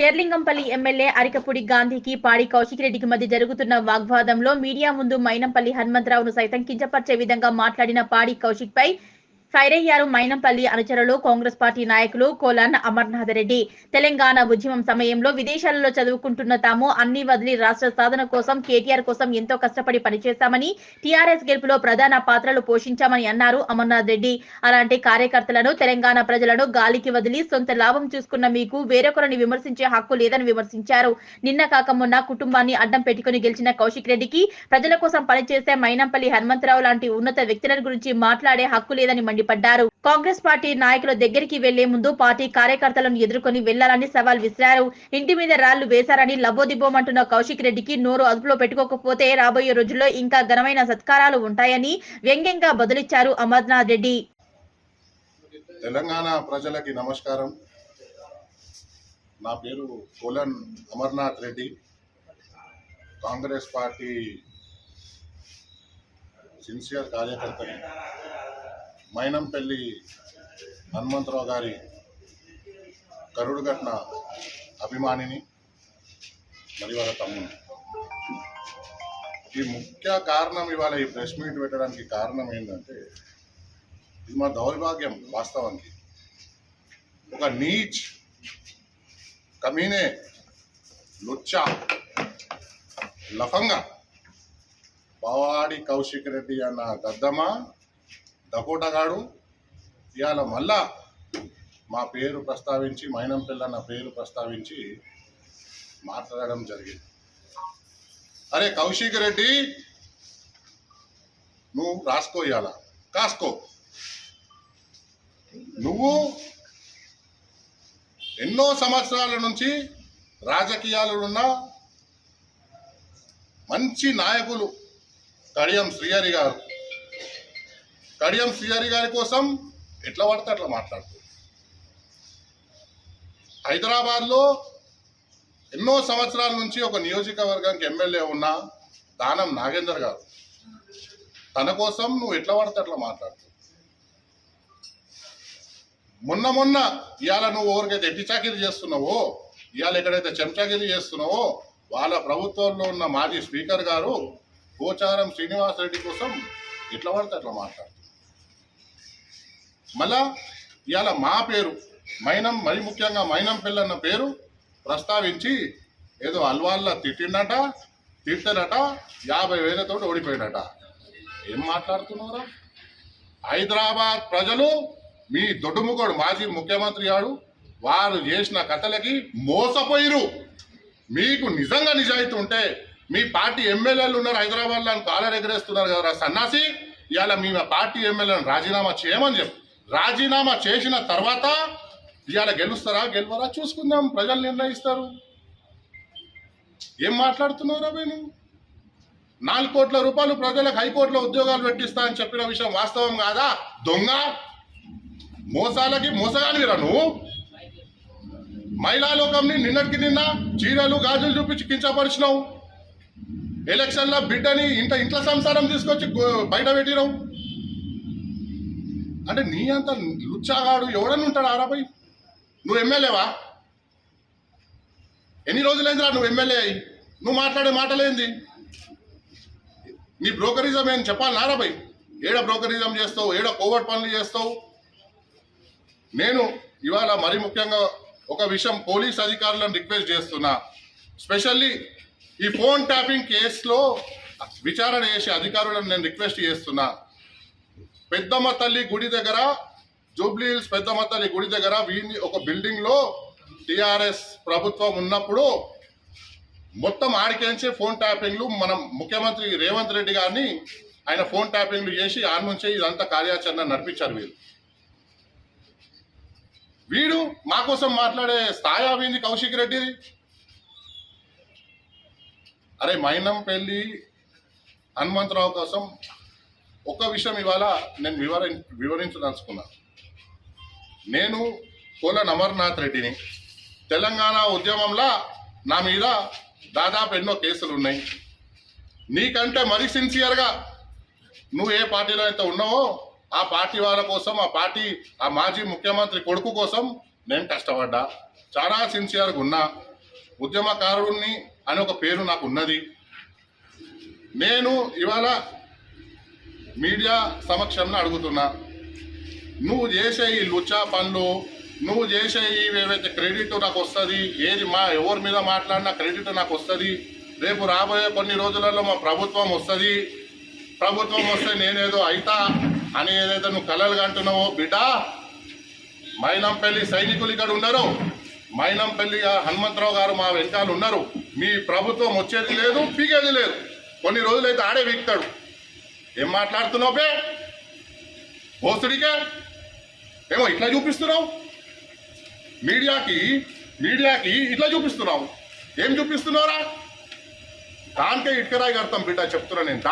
Serilingampally MLA Arikapudi గాంధీకి పాడి కౌశిక్ రెడ్డికి మధ్య జరుగుతున్న వాగ్వాదంలో మీడియా ముందు మైనంపల్లి హనుమంతరావును సైతం కించపరిచే విధంగా మాట్లాడిన పాడి కౌశిక్ పై ఫైరయ్యారు మైనంపల్లి అనుచరులు కాంగ్రెస్ పార్టీ నాయకులు కోలాన్ అమర్నాథ్ రెడ్డి తెలంగాణ ఉద్యమం సమయంలో విదేశాలలో చదువుకుంటున్న తాము అన్ని వదిలి రాష్ట్ర సాధన కోసం కేటీఆర్ కోసం ఎంతో కష్టపడి పనిచేశామని టీఆర్ఎస్ గెలుపులో ప్రధాన పాత్రలు పోషించామని అన్నారు అమర్నాథ్ రెడ్డి అలాంటి కార్యకర్తలను తెలంగాణ ప్రజలను గాలికి వదిలి సొంత లాభం చూసుకున్న మీకు వేరొకరిని విమర్శించే హక్కు లేదని విమర్శించారు. నిన్న కాక మొన్న కుటుంబాన్ని అడ్డం పెట్టుకుని గెలిచిన కౌశిక్ రెడ్డికి ప్రజల కోసం పనిచేసే మైనంపల్లి హనుమంతరావు లాంటి ఉన్నత వ్యక్తుల గురించి మాట్లాడే హక్కు లేదని మండిపడ్డారు. కాంగ్రెస్ పార్టీ నాయకుల దగ్గరికి వెళ్ళే ముందు పార్టీ కార్యకర్తలను ఎదుర్కొని వెళ్ళాలని సవాల్ విసిరారు. ఇంటి మీద రాళ్ళు వేశారని లబోదిబోమంటున్న కౌశిక్ రెడ్డికి నోరు అదుపులో పెట్టుకోకపోతే రాబోయే రోజుల్లో ఇంకా ఘనమైన సత్కారాలు ఉంటాయని వ్యంగ్యంగా బదులిచ్చారు అమర్నాథ్ రెడ్డి. తెలంగాణ ప్రజలకి నమస్కారం. నా పేరు Kolan Amarnath Reddy. Congress party sincere కార్యకర్తని. Mynampally Hanumantharao గారి కరుడుగట్న అభిమానిని మరి వాళ్ళ తమ్ముని. ఈ ముఖ్య కారణం ఇవాళ ఈ ప్రెస్ మీట్ పెట్టడానికి కారణం ఏంటంటే ఇది మా దౌర్భాగ్యం వాస్తవానికి. ఒక నీచ్ కమీనే లుచ్చ లఫంగా పవాడి కౌశిక్ రెడ్డి అన్న దద్దమా దకోటగాడు ఇవాళ మళ్ళా మా పేరు ప్రస్తావించి మైనంపెల్ల నా పేరు ప్రస్తావించి మాట్లాడడం జరిగింది. అరే కౌశిక్ రెడ్డి నువ్వు రాసుకో ఇవాళ కాసుకో. నువ్వు ఎన్నో సంవత్సరాల నుంచి రాజకీయాలు ఉన్న మంచి నాయకులు కడియం శ్రీహరి గారు. కడియం శ్రీహరి గారి కోసం ఎట్లా పడితే అట్లా మాట్లాడుతుంది. హైదరాబాద్లో ఎన్నో సంవత్సరాల నుంచి ఒక నియోజకవర్గానికి ఎమ్మెల్యే ఉన్న దానం నాగేందర్ గారు. తన కోసం నువ్వు ఎట్లా పడితే అట్లా మాట్లాడుతుంది. మొన్న మొన్న ఇవాళ నువ్వు ఎవరికైతే ఎట్టిచాకిరి చేస్తున్నావో ఇవాళ ఎక్కడైతే చెంచాగిరి చేస్తున్నావో వాళ్ళ ప్రభుత్వంలో ఉన్న మాజీ స్పీకర్ గారు పోచారం శ్రీనివాసరెడ్డి కోసం ఎట్లా పడితే అట్లా మాట్లాడుతున్నారు మళ్ళా ఇవాళ మా పేరు మైనం మరి ముఖ్యంగా మైనం పిల్లన్న పేరు ప్రస్తావించి ఏదో అల్వాళ్ళ తిట్టిండట తిట్టనట యాభై వేలతో ఓడిపోయినట. ఏం మాట్లాడుతున్నారా హైదరాబాద్ ప్రజలు మీ దొడ్డుముఖోడు మాజీ ముఖ్యమంత్రి గారు వారు చేసిన కథలకి మోసపోయిరు. మీకు నిజంగా నిజాయితీ ఉంటే మీ పార్టీ ఎమ్మెల్యేలు ఉన్నారు హైదరాబాద్లో అని కాలర్ ఎగరేస్తున్నారు కదా సన్నాసి. ఇవాళ మీ పార్టీ ఎమ్మెల్యేలను రాజీనామా చేయమని చెప్పు. రాజీనామా చేసిన తర్వాత ఇవాళ గెలుస్తారా గెలవరా చూసుకుందాం ప్రజలు నిర్ణయిస్తారు. ఏం మాట్లాడుతున్నారా మీరు నాలుగు కోట్ల రూపాయలు ప్రజలకు హైకోర్టులో ఉద్యోగాలు పెట్టిస్తా అని చెప్పిన విషయం వాస్తవం కాదా? దొంగ? మోసాలకి మోసగానిరా నువ్వు? మహిళా లోకంని నిన్నటికి నిన్న చీరలు గాజులు చూపించి కించపరిచినావు. ఎలక్షన్లో బిడ్డని ఇంట ఇంట్లో సంసారం తీసుకొచ్చి బయట పెట్టినావు. అంటే నీ అంత లుచ్చాగాడు ఎవడని ఉంటాడు ఆరాపై నువ్వు ఎమ్మెల్యేవా ఎన్ని రోజులైందిరా నువ్వు ఎమ్మెల్యే అయి నువ్వు మాట్లాడే మాటలేంది? నీ బ్రోకరిజం ఏం చెప్పాలి నారాబాయ్ ఏడ బ్రోకరిజం చేస్తావు? ఏడ కోవర్ట్ పనులు చేస్తావు? నేను ఇవాళ మరి ముఖ్యంగా ఒక విషయం పోలీస్ అధికారులను రిక్వెస్ట్ చేస్తున్నా. స్పెషల్లీ ఈ ఫోన్ ట్యాపింగ్ కేసులో విచారణ చేసే అధికారులను నేను రిక్వెస్ట్ చేస్తున్నా. పెద్దమ్మ తల్లి గుడి దగ్గర జూబ్లీ హిల్స్ పెద్దమ్మ తల్లి గుడి దగ్గర వీని ఒక బిల్డింగ్లో టిఆర్ఎస్ ప్రభుత్వం ఉన్నప్పుడు మొత్తం ఆడికేంచి ఫోన్ ట్యాపింగ్లు మనం ముఖ్యమంత్రి రేవంత్ రెడ్డి గారిని ఆయన ఫోన్ ట్యాపింగ్లు చేసి ఆడ నుంచే ఇదంతా కార్యాచరణ నడిపించారు వీళ్ళు. వీడు మా కోసం మాట్లాడే స్థాయి అవింది కౌశిక్ రెడ్డి అరే మైనం పెళ్ళి హనుమంతరావు కోసం ఒక విషయం ఇవాళ నేను వివర వివరించదలుచుకున్నా. నేను కోలన్ అమర్నాథ్ రెడ్డిని తెలంగాణ ఉద్యమంలో నా మీద దాదాపు ఎన్నో కేసులు ఉన్నాయి. నీకంటే మరి సిన్సియర్గా నువ్వు ఏ పార్టీలో అయితే ఉన్నావో ఆ పార్టీ వాళ్ళ కోసం ఆ పార్టీ ఆ మాజీ ముఖ్యమంత్రి కొడుకు కోసం నేను కష్టపడ్డా. చాలా సిన్సియర్గా ఉన్నా. ఉద్యమకారుణ్ణి అని ఒక పేరు నాకు ఉన్నది. నేను ఇవాళ మీడియా సమక్షంలో అడుగుతున్నా. నువ్వు చేసే ఈ లుచా పనులు నువ్వు చేసే ఏవైతే క్రెడిట్ నాకు వస్తుంది ఏది మా ఎవరి మీద మాట్లాడినా క్రెడిట్ నాకు వస్తుంది. రేపు రాబోయే కొన్ని రోజులలో మా ప్రభుత్వం వస్తుంది. ప్రభుత్వం వస్తే నేనేదో అయితా అని ఏదైతే నువ్వు కలలు కంటున్నావో బిడ్డ మైనంపల్లి సైనికులు ఇక్కడ ఉన్నారు మైనంపల్లి హనుమంతరావు గారు మా వెనకాల ఉన్నారు మీ ప్రభుత్వం వచ్చేది లేదు పీకేది లేదు. కొన్ని రోజులైతే ఆడే వీక్తాడు. ఏం మాట్లాడుతున్నావు బే భోసుడికే ఏమో ఇట్లా చూపిస్తున్నావు? మీడియాకి మీడియాకి ఇట్లా చూపిస్తున్నావు. ఏం చూపిస్తున్నావురా? దానికే ఇటుకరాయి కడతాం బిడ్డ చెప్తున్నా నేను.